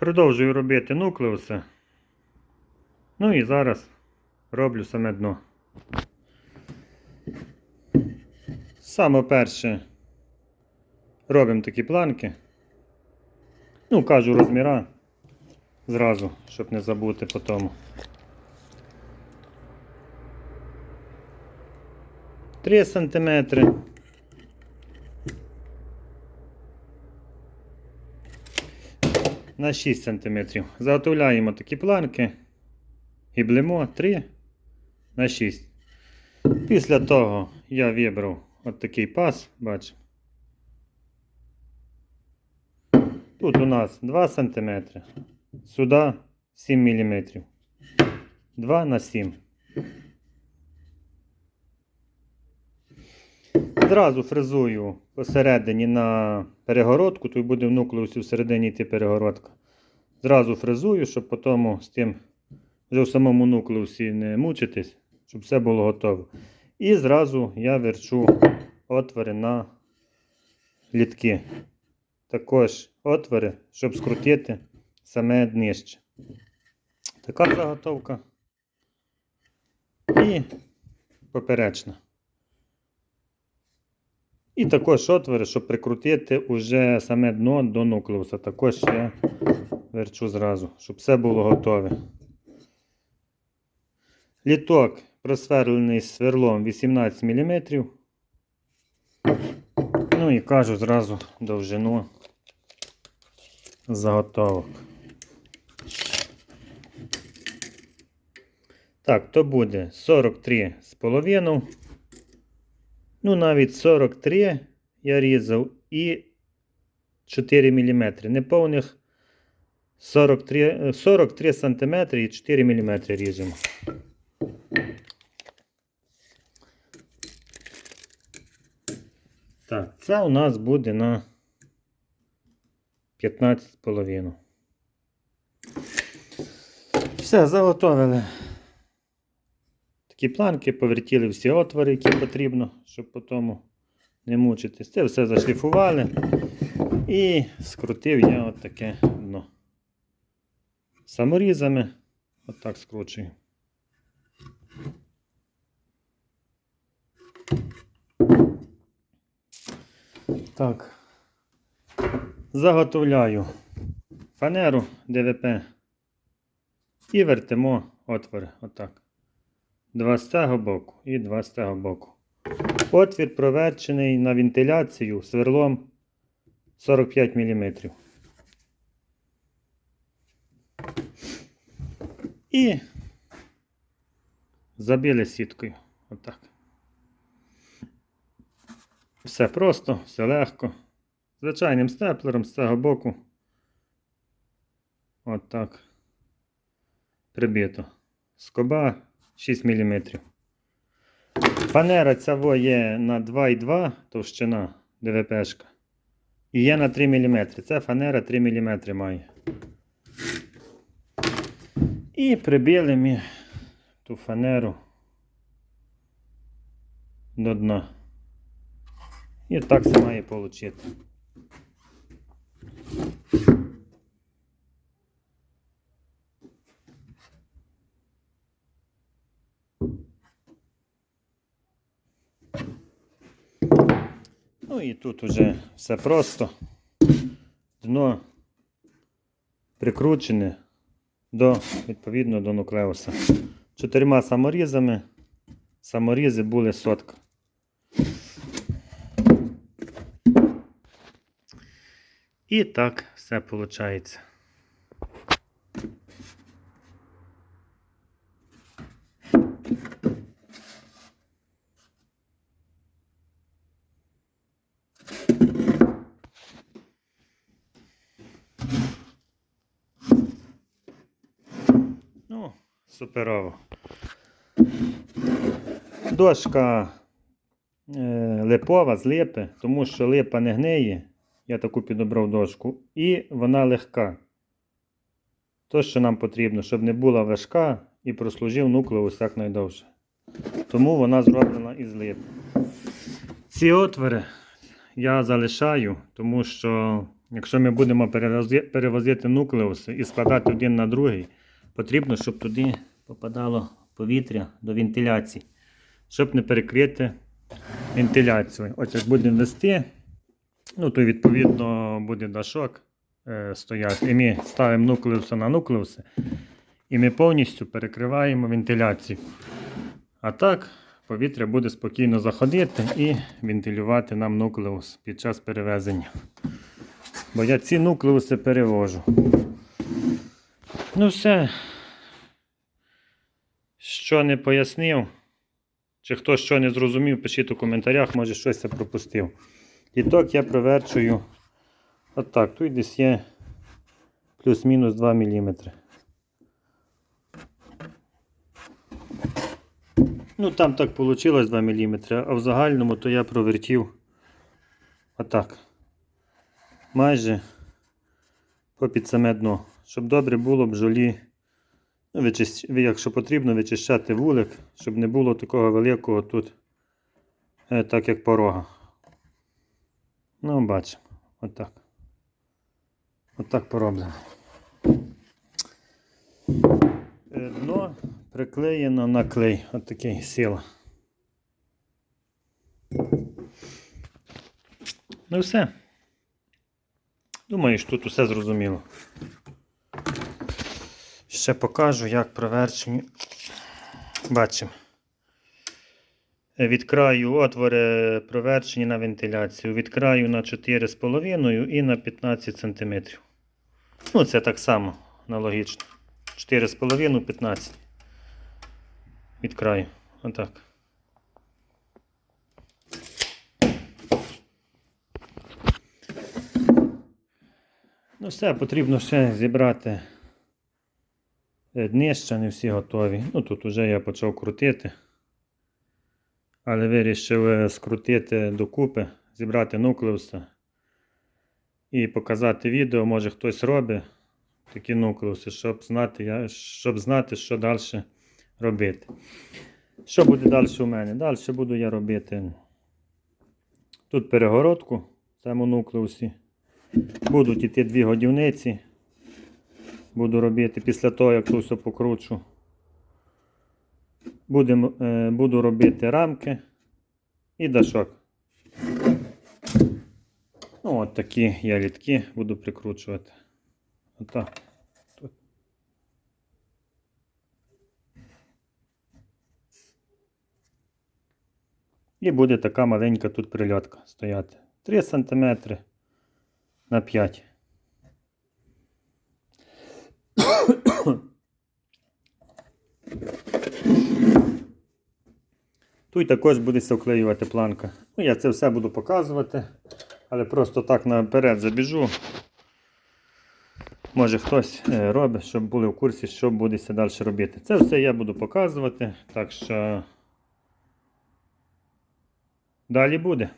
Продовжую робити нуклеуси. Ну і зараз роблю саме дно. Саме перше робимо такі планки. Ну, кажу розміра зразу, щоб не забути по тому. 3 сантиметри. На 6 см. Заготовляємо такі планки і блимо 3 на 6. Після того я вибрав от такий пас, бачите. Тут у нас 2 см. Сюди 7 мм. 2 на 7. Зразу фрезую посередині на перегородку, тут буде в нуклеусі всередині йти перегородка. Зразу фрезую, щоб потім з тим вже в самому нуклеусі не мучитись, щоб все було готово. І зразу я верчу отвори на літки. Також отвори, щоб скрутити саме днище. Така заготовка. І поперечна. І також отвори, щоб прикрутити уже саме дно до нуклеуса. Також я верчу зразу, щоб все було готове. Літок просверлений сверлом 18 мм. Ну і кажу зразу довжину заготовок. Так, то буде 43 з. Ну, навіть 43 я різав і 4 мм. Неповних 43, 43 см і 4 мм ріжемо. Так, це у нас буде на 15,5. Все, заготовили такі планки, повертіли всі отвори, які потрібно, щоб потім не мучитись. Це все зашліфували і скрутив я от таке дно. Саморізами отак скручую. Так. Заготовляю фанеру ДВП і вертимо отвори отак. Два з цього боку і два з цього боку. Отвір проверчений на вентиляцію сверлом 45 мм. І забили сіткою. Отак. Все просто, все легко. Звичайним степлером з цього боку. Отак. Прибито. Скоба 6 мм. Фанера ця є на 2,2 товщина ДВПшка. І є на 3 мм. Це фанера 3 мм має. І прибили ми ту фанеру до дна. І так це має вийти. Ну і тут уже все просто. Дно прикручене до, відповідно до нуклеуса. Чотирма саморізами. Саморізи були сотка. І так все виходить. Ну, суперово. Дошка е, липова з липи, тому що липа не гниє. Я таку підобрав дошку. І вона легка. То, що нам потрібно, щоб не була важка і прослужив нуклеус якнайдовше. Тому вона зроблена із липи. Ці отвори я залишаю, тому що Якщо ми будемо перевозити нуклеуси і складати один на другий, потрібно, щоб туди попадало повітря до вентиляції, щоб не перекрити вентиляцію. Ось як будемо вести, ну то відповідно буде дашок е, стояти. І ми ставимо нуклеуси на нуклеуси, і ми повністю перекриваємо вентиляцію. А так повітря буде спокійно заходити і вентилювати нам нуклеус під час перевезення. Бо я ці нуклеуси перевожу. Ну все. Що не пояснив, чи хто що не зрозумів, пишіть у коментарях, може щось я пропустив. І так я проверчую. Отак, тут десь є плюс-мінус 2 мм. Ну там так вийшло 2 мм, а в загальному то я провертів отак. Майже попід саме дно. Щоб добре було бджолі, ну, якщо потрібно, вичищати вулик, щоб не було такого великого тут, е, так як порога. Ну, бачимо. Отак. Отак пороблено. Е, Дно приклеєно на клей. От такий сила. Ну все. Думаю, що тут усе зрозуміло. Ще покажу, як проверчені. Бачимо. Е, Від краю отвори проверчені на вентиляцію. Від краю на 4,5 і на 15 см. Ну, це так само аналогічно. 4,5 15 від краю. Отак. Ну все, потрібно ще зібрати е, днища, не всі готові. Ну тут вже я почав крутити. Але вирішив е, скрутити докупи, зібрати нуклеуси і показати відео, може хтось робить такі нуклеуси, щоб знати, щоб знати, що далі робити. Що буде далі у мене? Далі буду я робити тут перегородку в цьому нуклеусі. Будуть іти дві годівниці. Буду робити після того, як тут все покручу. Будем, е, буду робити рамки і дашок. Ну, от такі я літки буду прикручувати. Отак. Тут. І буде така маленька тут прильотка стояти. 3 см на 5. Тут також буде вклеювати планка. Ну, я це все буду показувати, але просто так наперед забіжу. Може хтось е, робить, щоб були в курсі, що буде далі робити. Це все я буду показувати, так що далі буде.